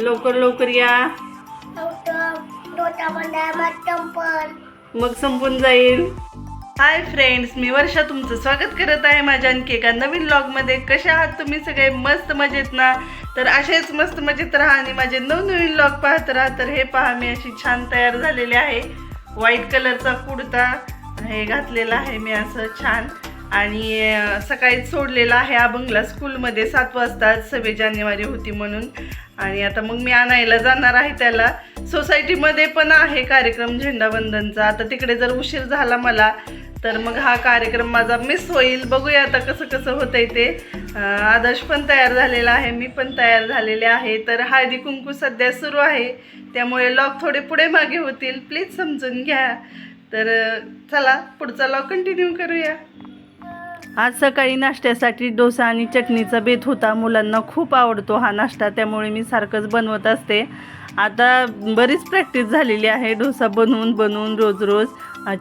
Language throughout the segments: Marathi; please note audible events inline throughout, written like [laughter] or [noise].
लवकर लवकर या. मग संपून जाईल. हाय फ्रेंड्स मी वर्षा तुमचं स्वागत करत आहे माझ्या आणखी एका नवीन ब्लॉगमध्ये कसे आहात तुम्ही सगळे? मस्त मजेत ना? तर असेच मस्त मजेत राहा आणि माझे नवनवीन ब्लॉग पाहत राहा. तर हे पहा मी अशी छान तयार झालेली आहे. व्हाईट कलरचा कुर्ता हे घातलेला आहे मी असं छान. आणि सकाळी सोडलेला आहे अभंगला स्कूलमध्ये सात वाजता सव्वीस जानेवारी होती म्हणून. आणि आता मग मी आणायला जाणार आहे त्याला. सोसायटीमध्ये पण आहे कार्यक्रम झेंडावंदनचा आता तिकडे जर उशीर झाला मला तर मग हा कार्यक्रम माझा मिस होईल. बघूया आता कसं कसं होतंय ते. आदर्श पण तयार झालेला आहे मी पण तयार झालेले आहे. तर हळदी कुंकू सध्या सुरू आहे. त्यामुळे लॉक थोडे पुढे मागे होतील. प्लीज समजून घ्या. तर चला पुढचा लॉक कंटिन्यू करूया. आज सकाळी नाश्त्यासाठी डोसा आणि चटणीचा बेत होता. मुलांना खूप आवडतो हा नाश्ता त्यामुळे मी सारखंच बनवत असते. आता बरीच प्रॅक्टिस झालेली आहे. डोसा बनवून बनवून रोज रोज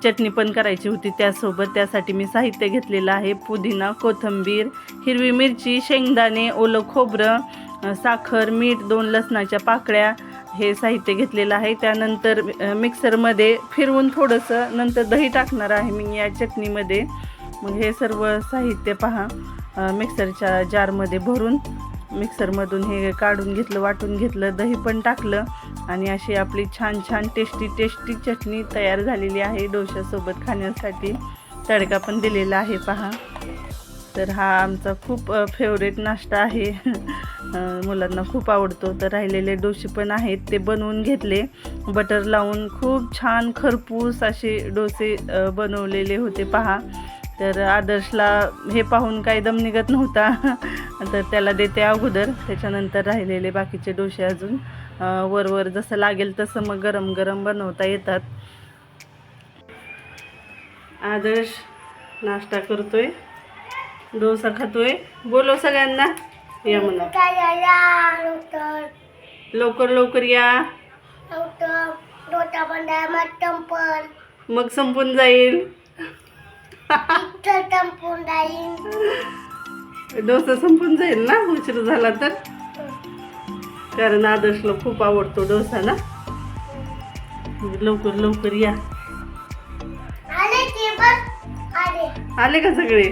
चटणी पण करायची होती त्यासोबत. त्यासाठी मी साहित्य घेतलेलं आहे. पुदिना कोथिंबीर हिरवी मिरची शेंगदाणे ओलं खोबरं साखर मीठ दोन लसणाच्या पाकळ्या हे साहित्य घेतलेलं आहे. त्यानंतर मिक्सरमध्ये फिरवून थोडंसं नंतर दही टाकणार आहे मी या चटणीमध्ये. मग हे सर्व साहित्य पहा. मिक्सरच्या जारमध्ये भरून मिक्सरमधून हे काढून घेतलं वाटून घेतलं दही पण टाकलं आणि अशी आपली छान छान टेस्टी टेस्टी चटणी तयार झालेली आहे डोशासोबत खाण्यासाठी. तडका पण दिलेला आहे पहा. तर हा आमचा खूप फेवरेट नाश्ता आहे. मुलांना खूप आवडतो. तर राहिलेले डोसे पण आहेत ते बनवून घेतले. बटर लावून खूप छान खरपूस असे डोसे बनवलेले होते पहा. तर आदर्शला हे पाहून काही दम निघत नव्हता. [laughs] तर त्याला देते अगोदर. त्याच्यानंतर राहिलेले बाकीचे डोसे अजून. अ, वर वर जसं लागेल तसं मग गरम गरम बनवता येतात. आदर्श नाश्ता करतोय. डोसा खातोय. बोलो सगळ्यांना. या म्हणा. लवकर लवकर या. मग संपून जाईल. चंपून जाईल डोसा संपून जाईल ना? उशीर झाला तर? कारण आदर्शला खूप आवडतो डोसा ना? लवकर लवकर या. आले की सगळे?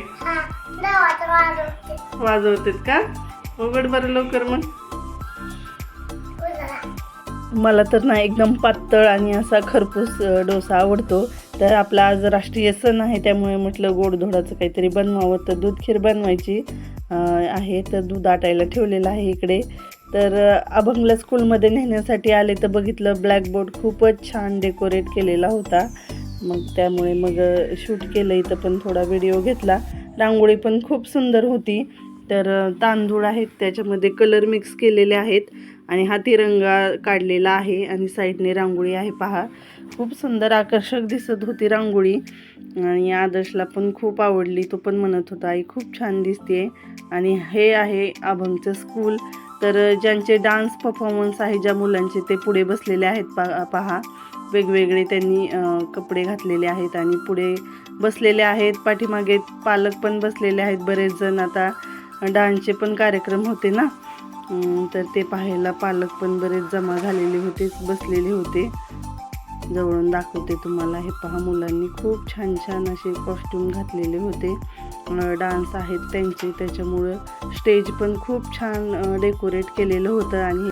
वाजवतात का? उघड बरं लवकर मग. मला तर ना एकदम पातळ आणि असा खरपूस डोसा आवडतो. तर आपला आज राष्ट्रीय सण आहे त्यामुळे म्हटलं गोडधोडाचं काहीतरी बनवावं. तर दूध खीर बनवायची आहे. तर दूध आटायला ठेवलेलं आहे इकडे. तर अभंगला स्कूलमध्ये नेण्यासाठी आले तर बघितलं ब्लॅकबोर्ड खूपच छान डेकोरेट केलेला होता. मग त्यामुळे मग शूट केलं इथं पण थोडा व्हिडिओ घेतला. रांगोळी पण खूप सुंदर होती. तर तांदूळ आहेत त्याच्यामध्ये कलर मिक्स केलेले आहेत. आणि हा तिरंगा काढलेला आहे आणि साईडने रांगोळी आहे. पहा खूप सुंदर आकर्षक दिसत होती रांगोळी. आणि आदर्शला पण खूप आवडली. तो पण म्हणत होता आई खूप छान दिसते. आणि हे आहे अभंगचं स्कूल तर ज्यांचे डान्स परफॉर्मन्स आहे ज्या मुलांचे ते पुढे बसलेले आहेत पा पहा. वेगवेगळे त्यांनी कपडे घातलेले आहेत आणि पुढे बसलेले आहेत. पाठीमागे पालक पण बसलेले आहेत. बरेच जण आता डान्सचे पण कार्यक्रम होते ना. तर ते पाहायला पालक पण बरेच जमा झालेले होते बसलेले होते. जवळून दाखवते तुम्हाला हे पहा मुलांनी खूप छान छान असे कॉस्ट्यूम घातलेले होते. डान्स आहेत त्यांचे त्याच्यामुळं स्टेज पण खूप छान डेकोरेट केलेलं होतं आणि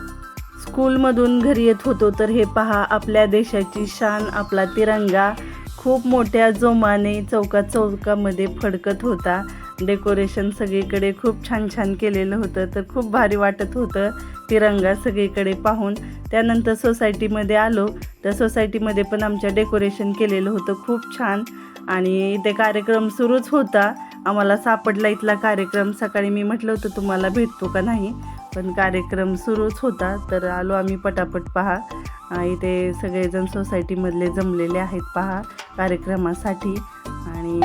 स्कूलमधून घरी येत होतो. तर हे पहा आपल्या देशाची शान आपला तिरंगा खूप मोठ्या जोमाने चौका चौकामध्ये फडकत होता. डेकोरेशन सगळीकडे खूप छान छान केलेलं होतं तर खूप भारी वाटत होतं तिरंगा सगळीकडे पाहून. त्यानंतर सोसायटीमध्ये आलो तर सोसायटीमध्ये पण आमच्या डेकोरेशन केलेलं होतं खूप छान. आणि इथे कार्यक्रम सुरूच होता. आम्हाला सापडला इथला कार्यक्रम. सकाळी मी म्हटलं होतं तुम्हाला भेटतो का नाही? पण कार्यक्रम सुरूच होता. तर आलो आम्ही पटापट पहा. इथे सगळेजण सोसायटीमधले जमलेले आहेत पहा कार्यक्रमासाठी. आणि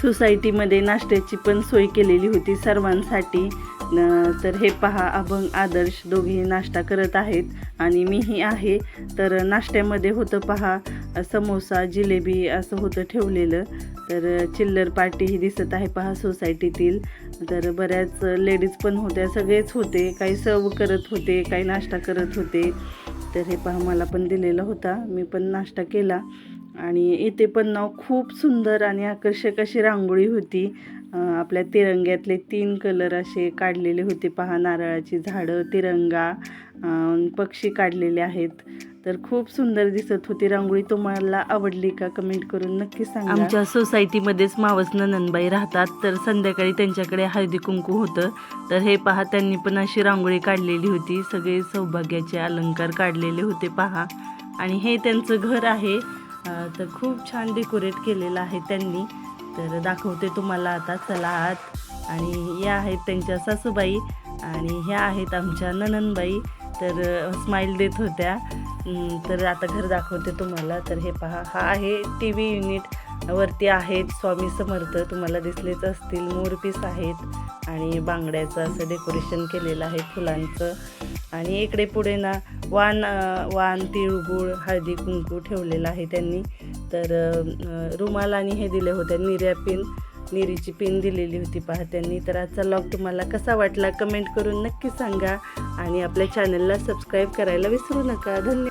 सोसायटीमध्ये नाश्त्याची पण सोय केलेली होती सर्वांसाठी. तर हे पहा अभंग आदर्श दोघेही नाश्ता करत आहेत आणि मीही आहे. तर नाश्त्यामध्ये होतं पहा समोसा जिलेबी असं होतं ठेवलेलं. तर चिल्लर पार्टीही दिसत आहे पहा सोसायटीतील. तर बऱ्याच लेडीज पण होत्या सगळेच होते. काही सर्व करत होते काही नाश्ता करत होते. तर हे पहा मला पण दिलेला होता. मी पण नाश्ता केला. आणि इथे पण ना खूप सुंदर आणि आकर्षक अशी रांगोळी होती. आपल्या तिरंग्यातले तीन कलर असे काढलेले होते पहा नारळाची झाडं तिरंगा पक्षी काढलेले आहेत. तर खूप सुंदर दिसत होती रांगोळी. तुम्हाला आवडली का कमेंट करून नक्की सांगा. आमच्या सोसायटीमध्येच मावस नंदबाई राहतात तर संध्याकाळी त्यांच्याकडे हळदी कुंकू होतं. तर हे पहा त्यांनी पण अशी रांगोळी काढलेली होती. सगळे सौभाग्याचे अलंकार काढलेले होते पहा. आणि हे त्यांचं घर आहे. तर खूप छान डेकोरेट केलेलं आहे त्यांनी. तर दाखवते तुम्हाला आता. चला आत. आणि या आहेत त्यांच्या सासूबाई आणि ह्या आहेत आमच्या नननबाई तर स्माईल देत होत्या. तर आता घर दाखवते तुम्हाला. तर हे पहा हा आहे टी व्ही युनिट वरती आहेत स्वामी समर्थ. तुम्हाला दिसलेच असतील मोरपीस आहेत. आणि बांगड्याचं असं डेकोरेशन केलेलं आहे फुलांचं. आणि इकडे पुढे ना वान वान तिळगुळ हळदी कुंकू ठेवलेलं आहे त्यांनी. तर रुमाल आणि हे दिले होते निर्या पिन निरीची पिन दिलेली होती पहा त्यांनी. तर आजचा लॉग तुम्हाला कसा वाटला कमेंट करून नक्की सांगा. आणि आपल्या चॅनलला सबस्क्राईब करायला विसरू नका. धन्यवाद.